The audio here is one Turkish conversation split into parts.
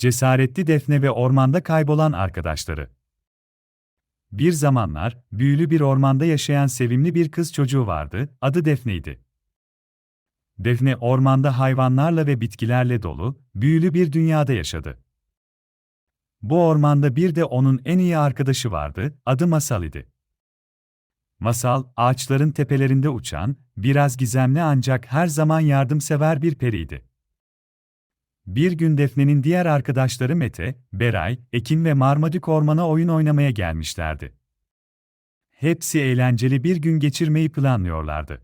Cesaretli Defne ve ormanda kaybolan arkadaşları. Bir zamanlar, büyülü bir ormanda yaşayan sevimli bir kız çocuğu vardı, adı Defne'ydi. Defne ormanda hayvanlarla ve bitkilerle dolu, büyülü bir dünyada yaşadı. Bu ormanda bir de onun en iyi arkadaşı vardı, adı Masal idi. Masal, ağaçların tepelerinde uçan, biraz gizemli ancak her zaman yardımsever bir periydi. Bir gün Defne'nin diğer arkadaşları Mete, Beray, Ekin ve Marmadik ormana oyun oynamaya gelmişlerdi. Hepsi eğlenceli bir gün geçirmeyi planlıyorlardı.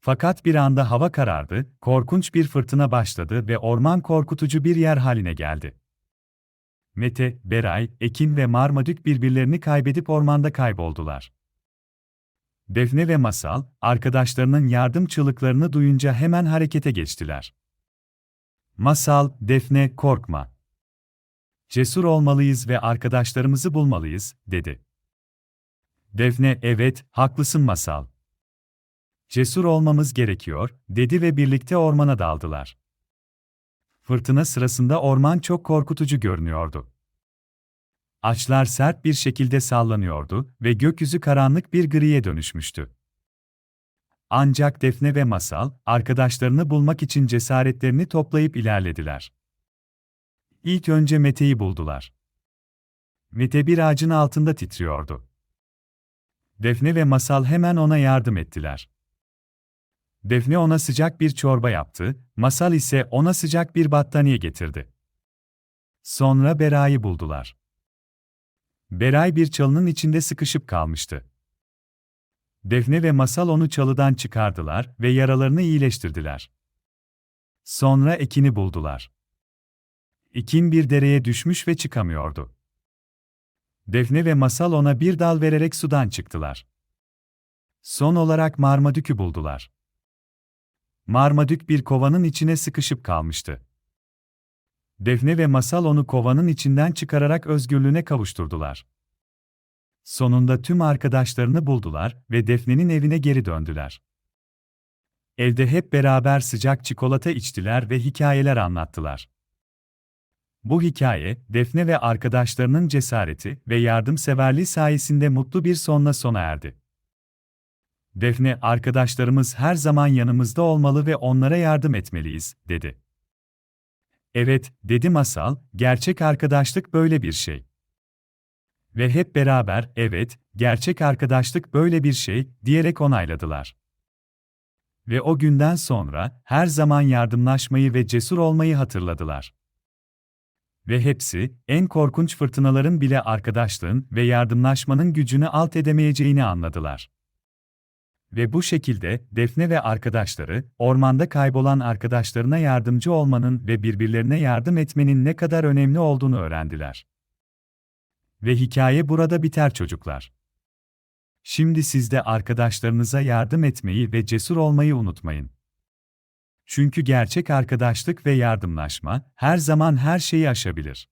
Fakat bir anda hava karardı, korkunç bir fırtına başladı ve orman korkutucu bir yer haline geldi. Mete, Beray, Ekin ve Marmadik birbirlerini kaybedip ormanda kayboldular. Defne ve Masal, arkadaşlarının yardım çığlıklarını duyunca hemen harekete geçtiler. Masal, Defne, korkma. Cesur olmalıyız ve arkadaşlarımızı bulmalıyız, dedi. Defne, evet, haklısın Masal. Cesur olmamız gerekiyor, dedi ve birlikte ormana daldılar. Fırtına sırasında orman çok korkutucu görünüyordu. Ağaçlar sert bir şekilde sallanıyordu ve gökyüzü karanlık bir griye dönüşmüştü. Ancak Defne ve Masal, arkadaşlarını bulmak için cesaretlerini toplayıp ilerlediler. İlk önce Mete'yi buldular. Mete bir ağacın altında titriyordu. Defne ve Masal hemen ona yardım ettiler. Defne ona sıcak bir çorba yaptı, Masal ise ona sıcak bir battaniye getirdi. Sonra Beray'ı buldular. Beray bir çalının içinde sıkışıp kalmıştı. Defne ve Masal onu çalıdan çıkardılar ve yaralarını iyileştirdiler. Sonra Ekin'i buldular. Ekin bir dereye düşmüş ve çıkamıyordu. Defne ve Masal ona bir dal vererek sudan çıktılar. Son olarak Marmadük'ü buldular. Marmadük bir kovanın içine sıkışıp kalmıştı. Defne ve Masal onu kovanın içinden çıkararak özgürlüğüne kavuşturdular. Sonunda tüm arkadaşlarını buldular ve Defne'nin evine geri döndüler. Evde hep beraber sıcak çikolata içtiler ve hikayeler anlattılar. Bu hikaye, Defne ve arkadaşlarının cesareti ve yardımseverliği sayesinde mutlu bir sonla sona erdi. Defne, arkadaşlarımız her zaman yanımızda olmalı ve onlara yardım etmeliyiz, dedi. Evet, dedi Masal, gerçek arkadaşlık böyle bir şey. Ve hep beraber, evet, gerçek arkadaşlık böyle bir şey, diyerek onayladılar. Ve o günden sonra, her zaman yardımlaşmayı ve cesur olmayı hatırladılar. Ve hepsi, en korkunç fırtınaların bile arkadaşlığın ve yardımlaşmanın gücünü alt edemeyeceğini anladılar. Ve bu şekilde Defne ve arkadaşları ormanda kaybolan arkadaşlarına yardımcı olmanın ve birbirlerine yardım etmenin ne kadar önemli olduğunu öğrendiler. Ve hikaye burada biter çocuklar. Şimdi siz de arkadaşlarınıza yardım etmeyi ve cesur olmayı unutmayın. Çünkü gerçek arkadaşlık ve yardımlaşma her zaman her şeyi aşabilir.